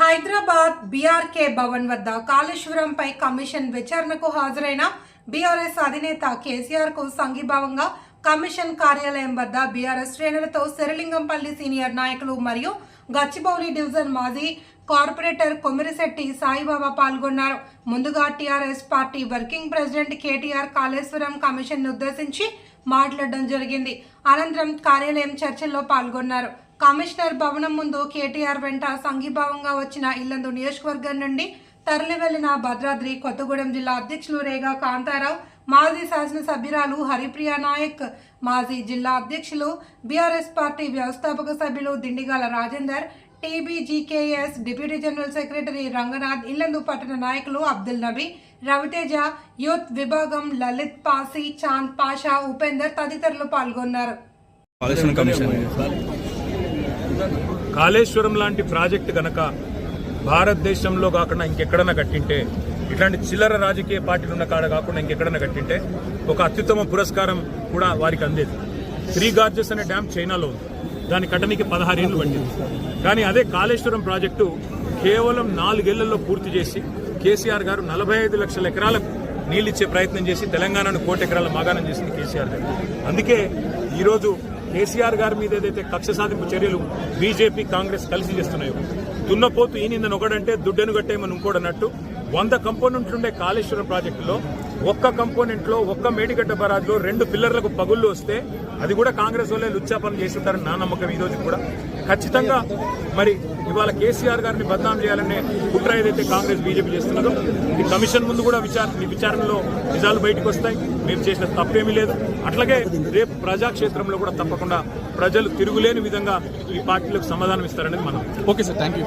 Hyderabad BRK Bhavan వద్ద కాళేశ్వరంపై commission విచారణకు హాజరైన బీఆర్ఎస్ అధినేత కేసీఆర్కు సంఘీభావంగా కమిషన్ కార్యాలయం వద్ద బీఆర్ఎస్ శ్రేణులతో శరలింగంపల్లి సీనియర్ నాయకులు మరియు గచ్చిబౌలి డివిజన్ మాజీ కార్పొరేటర్ కొమిరిశెట్టి సాయిబాబా పాల్గొన్నారు. ముందుగా TRS party working president KTR Kaleshwaram commission ఉద్దేశించి మాట్లాడడం జరిగింది. అనంతరం కార్యాలయం చర్చల్లో పాల్గొన్నారు. కమిషనర్ భవనం ముందు కేటీఆర్ వెంట సంఘీభావంగా వచ్చిన ఇల్లందు నియోజకవర్గం నుండి తరలి వెళ్ళిన భద్రాద్రి కొత్తగూడెం జిల్లా అధ్యక్షులు రేగా కాంతారావు మాజీ శాసనసభ్యురాలు హరిప్రియ నాయక్ మాజీ జిల్లా అధ్యక్షులు బీఆర్ఎస్ పార్టీ వ్యవస్థాపక సభ్యులు Dindigala Rajender TBGKS deputy general secretary Ranganath Yellandu పట్టణ నాయకులు అబ్దుల్ నబీ రవితేజ యూత్ విభాగం లలిత్ పాసి చాంద్ పాషా ఉపేందర్ తదితరులు పాల్గొన్నారు. కాళేశ్వరం లాంటి ప్రాజెక్టు గనక భారతదేశంలో కాకుండా ఇంకెక్కడన్నా కట్టింటే ఇట్లాంటి చిల్లర రాజకీయ పార్టీలు ఉన్న కాడ కాకుండా ఇంకెక్కడన్నా కట్టింటే ఒక అత్యుత్తమ పురస్కారం కూడా వారికి అందేది. త్రీ గార్జెస్ అనే డ్యామ్ చైనాలో ఉంది. దాని కట్టనికి పదహారు ఏళ్ళు పట్టింది. కానీ అదే కాళేశ్వరం ప్రాజెక్టు కేవలం నాలుగేళ్ళలో పూర్తి చేసి కేసీఆర్ గారు నలభై ఐదు లక్షల ఎకరాలకు నీళ్ళిచ్చే ప్రయత్నం చేసి తెలంగాణను కోటి ఎకరాల మాగాణం చేసింది కేసీఆర్ గారు. అందుకే ఈరోజు కేసీఆర్ గారి మీద ఏదైతే కక్ష సాధింపు చర్యలు బీజేపీ కాంగ్రెస్ కలిసి చేస్తున్నాయో దున్నపోతు ఈ నిందని ఒకడంటే దుడ్డెను కట్టేయమని ఇంకోడన్నట్టు వంద కంపోనెంట్లు ఉండే కాళేశ్వరం ప్రాజెక్టులో ఒక్క కంపోనెంట్లో ఒక్క మేడిగడ్డ బరాజ్లో రెండు పిల్లర్లకు పగుళ్ళు వస్తే అది కూడా కాంగ్రెస్ వాళ్ళే లుచ్చాపనం చేసి ఉంటారని నా నమ్మకం ఈ రోజు కూడా. ఖచ్చితంగా మరి ఇవాళ కేసీఆర్ గారిని బద్నాం చేయాలనే కుట్ర ఏదైతే కాంగ్రెస్ బీజేపీ చేస్తున్నదో ఇది కమిషన్ ముందు కూడా విచారణ ఈ విచారణలో నిజాలు బయటకు వస్తాయి. మేము చేసిన తప్పేమీ లేదు. అట్లాగే రేపు ప్రజాక్షేత్రంలో కూడా తప్పకుండా ప్రజలు తిరుగులేని విధంగా ఈ పార్టీలకు సమాధానం ఇస్తారనేది మనం. Okay sir thank you